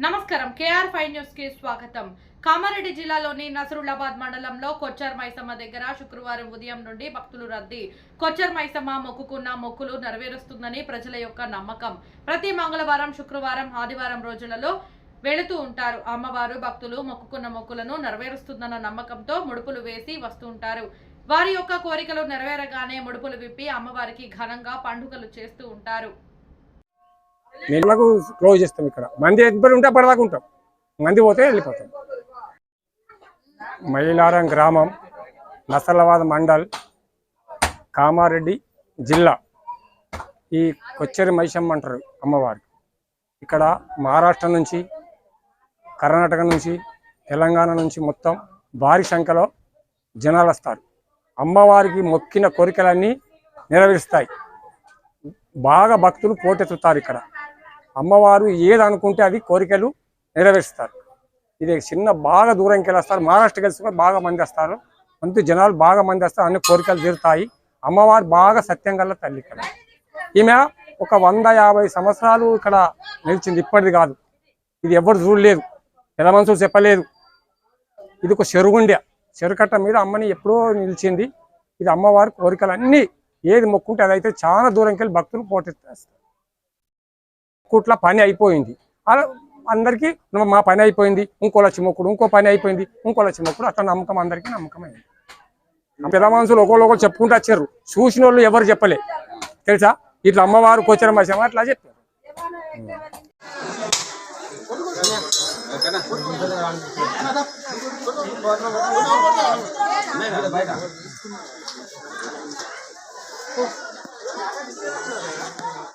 నమస్కారం. KR five న్యూస్కి స్వాగతం. కామారెడ్డి జిల్లాలోని నసరులాబాద్ మండలంలో కొచ్చర్ మైసమ్మ దగ్గర శుక్రవారం ఉదయం నుండి భక్తులు రద్దీ. కొచ్చర్ మైసమ్మ మొక్కుకున్న మొక్కులు నెరవేరుస్తుందని ప్రజల యొక్క నమ్మకం. ప్రతి మంగళవారం శుక్రవారం ఆదివారం రోజులలో వెళుతూ ఉంటారు. అమ్మవారు భక్తులు మొక్కుకున్న మొక్కులను నెరవేరుస్తుందన్న నమ్మకంతో ముడుపులు వేసి వస్తూ ఉంటారు. వారి యొక్క కోరికలు నెరవేరగానే ముడుపులు విప్పి అమ్మవారికి ఘనంగా పండుగలు చేస్తూ ఉంటారు. నెలకు క్లోజ్ చేస్తాం ఇక్కడ. మంది ఎప్పుడు ఉంటే అప్పటిదాకా ఉంటాం. మంది పోతే వెళ్ళిపోతాం. మైలారం గ్రామం నసలవాద మండల్ కామారెడ్డి జిల్లా. ఈ కొచ్చెరి మైసమ్మ అంటారు అమ్మవారు. ఇక్కడ మహారాష్ట్ర నుంచి కర్ణాటక నుంచి తెలంగాణ నుంచి మొత్తం భారీ సంఖ్యలో జనాలు వస్తారు. అమ్మవారికి మొక్కిన కోరికలన్నీ నెరవేరుస్తాయి. బాగా భక్తులు పోటెత్తుతారు ఇక్కడ. అమ్మవారు ఏదనుకుంటే అవి అది కోరికలు నెరవేరుస్తారు. ఇది చిన్న బాగా దూరంకి వెళ్ళొస్తారు. మహారాష్ట్రకి వెళ్తే కూడా బాగా మంది వస్తారు. అంత జనాలు బాగా మంది వస్తారు. అన్ని కోరికలు తీరుతాయి. అమ్మవారు బాగా సత్యం గల తల్లి ఇక్కడ. ఈమె ఒక వంద యాభై సంవత్సరాలు ఇక్కడ నిలిచింది. ఇప్పటిది కాదు. ఇది ఎవరు చూడలేదు. పెద్ద మనుషులు చెప్పలేదు. ఇది ఒక చెరుగుండె చెరుకట్ట మీద అమ్మని ఎప్పుడో నిలిచింది. ఇది అమ్మవారి కోరికలన్నీ ఏది మొక్కుంటే అదైతే చాలా దూరంకి వెళ్ళి భక్తులు పోటెత్తేస్తారు. కుట్ల పని అయిపోయింది. అలా అందరికీ మా పని అయిపోయింది. ఇంకో లక్ష మొక్కుడు ఇంకో పని అయిపోయింది. ఇంకో లక్ష మొక్కుడు అట్లా నమ్మకం అందరికీ నమ్మకమైంది. పెద్ద మనుషులు ఒకళ్ళు ఒకరు చెప్పుకుంటూ వచ్చారు. చూసిన వాళ్ళు ఎవరు చెప్పలే. తెలుసా? ఇట్లా అమ్మవారు కోచరం వచ్చామా అట్లా చెప్పారు.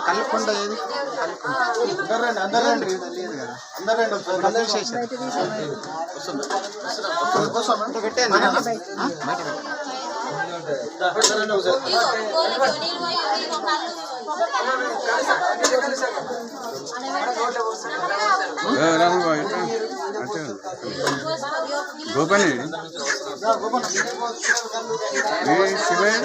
కలుపుకుంట ఏది అందరు రండి అందరు రండి. లేదు కదా అందరు రండి. ఒకసారి అంటే గోపని ఏ శివయ్య?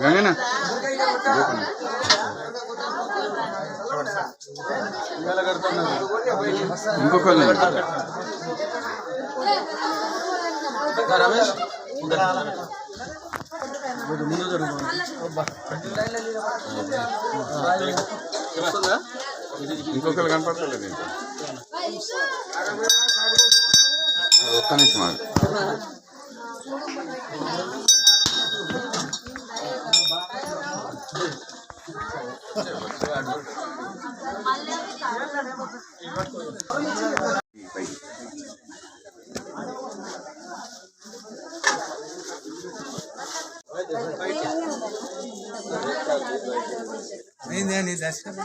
గంగనా గోపని ఇంకొకళ్ళు రమేష్? ఇంకొకరు కనపడతలేదు. ఒక్క నిమిషం ఆగు. ఏంది దర్శనం?